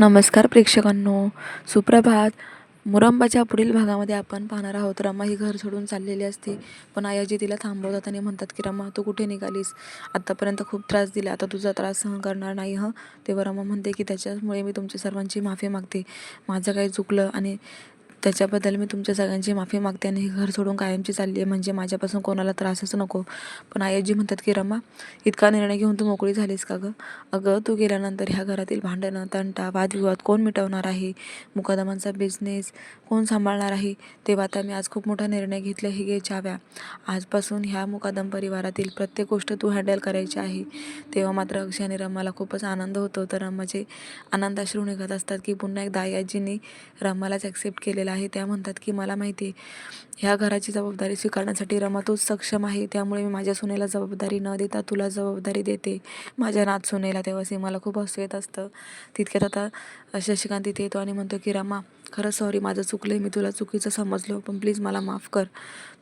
नमस्कार प्रेक्षकांनो. सुप्रभात. मुरंबाच्या पुढील भागामध्ये आपण पाहणार आहोत. रमा ही घर सोडून चाललेली असते पण आयाजी तिला थांबवतात आणि म्हणतात की रमा तू कुठे निघालीस? आत्तापर्यंत खूप त्रास दिला. आता तुझा त्रास सहन करणार नाही हं? तेव्हा रमा म्हणते की त्याच्यामुळे मी तुमच्या सर्वांची माफी मागते. माझं काही चुकलं आणि त्याच्याबद्दल मी तुमच्या सगळ्यांची माफी मागते आणि हे घर सोडून कायमची चालली आहे. म्हणजे माझ्यापासून कोणाला त्रासच नको. पण आयाजी म्हणतात की रमा इतका निर्णय घेऊन तू मोकळी झालीस का गं? अगं तू गेल्यानंतर ह्या घरातील भांडणं तंटा वादविवाद कोण मिटवणार आहे? मुकादमांचा बिझनेस कोण सांभाळणार आहे? तेव्हा आता मी आज खूप मोठा निर्णय घेतला ही घे चाव्या आजपासून ह्या मुकादम परिवारातील प्रत्येक गोष्ट तू हँडल करायची आहे. तेव्हा मात्र अक्षय आणि रमाला खूपच आनंद होतो. तर रमाचे आनंदाश्रू निघत असतात की पुन्हा एकदा आयाजींनी रमालाच ॲक्सेप्ट केलेला आहे. त्या म्हणतात की मला माहिती आहे ह्या घराची जबाबदारी स्वीकारण्यासाठी रमा तूच सक्षम आहे. त्यामुळे मी माझ्या सुनेला जबाबदारी न देता तुला जबाबदारी देते. माझ्या नात सुनेला तेव्हा सीमाला खूप हसू येत असतं. तितक्यात आता शशिकांत तिथे येतो आणि म्हणतो की रमा खरंच सॉरी माझं चुकलं आहे मी तुला चुकीचं समजलो पण प्लीज मला माफ कर.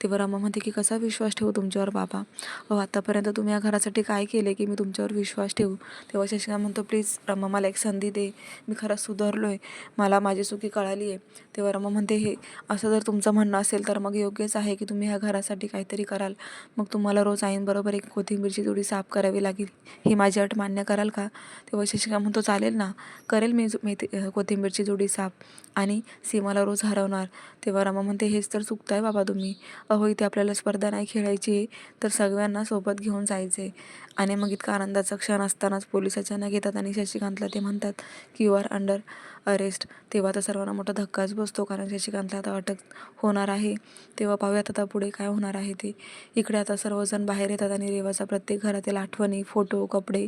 तेव्हा रमा म्हणते की कसा विश्वास ठेवू तुमच्यावर बाबा? हो आतापर्यंत तुम्ही या घरासाठी काय केले की मी तुमच्यावर विश्वास ठेवू? तेव्हा शशिका म्हणतो प्लीज रमा मला एक संधी दे. मी खरंच सुधारलो आहे मला माझी चुकी कळाली आहे तेव्हा रमा म्हणते हे असं जर तुमचं म्हणणं असेल तर मग योग्यच आहे की तुम्ही ह्या घरासाठी काहीतरी कराल. मग तुम्हाला रोज आईंबरोबर एक कोथिंबीरची जोडी साफ करावी लागेल. ही माझी अट मान्य कराल का? तेव्हा शशिका म्हणतो चालेल ना. करेल मी मेथी कोथिंबीरची जोडी साफ. आणि सीमाला रोज हरवणार. तेव्हा रमा म्हणते हेच तर चुकताय बाबा तुम्ही. अहो इथे आपल्याला स्पर्धा नाही खेळायची आहे, तर सगळ्यांना सोबत घेऊन जायचे. आणि मग इतका आनंदाचा क्षण असतानाच पोलीस अचानक येतात आणि शशिकांतला ते म्हणतात की यू आर अंडर अरेस्ट तेव्हा तर सर्वांना मोठा धक्काच बसतो कारण शशिकांतला आता अटक होणार आहे. तेव्हा पाहूयात आता पुढे काय होणार आहे ते. इकडे आता सर्वजण बाहेर येतात आणि रेवाचा प्रत्येक घरातील आठवणी फोटो कपडे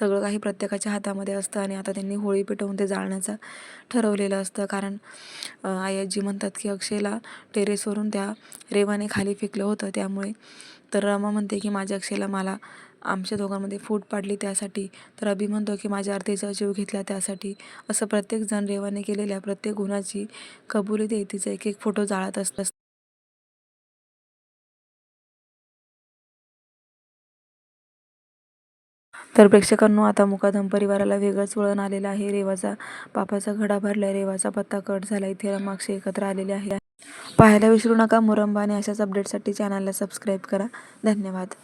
सगळं काही प्रत्येकाच्या हातामध्ये असतं आणि आता त्यांनी होळी पेटवून ते जाळण्याचा ठरवलेलं असतं. कारण आई आयाजी म्हणतात की अक्षयला टेरेसवरून त्या रेवाने खाली फेकलं होतं. त्यामुळे तर रमा म्हणते की माझ्या अक्षयला मला आमच्या दोघांमध्ये फूट पाडली त्यासाठी. तर अभि म्हणतो की माझ्या आरतीचा जीव घेतला त्यासाठी. असं प्रत्येकजण रेवाने केलेल्या प्रत्येक गुणाची कबुली देत तिचा एक एक फोटो जाळत असत तर प्रेक्षकांनो आता मुकादम परिवाराला वेगळंच वळण आलेलं आहे. रेवाचा पापाचा घडा भरलाय. रेवाचा पत्ता कट झाला. इथे रमाक्षी एकत्र आलेले आहे पाहायला विसरू नका. मुरंबा आणि अशाच अपडेटसाठी चॅनलला सबस्क्राईब करा. धन्यवाद.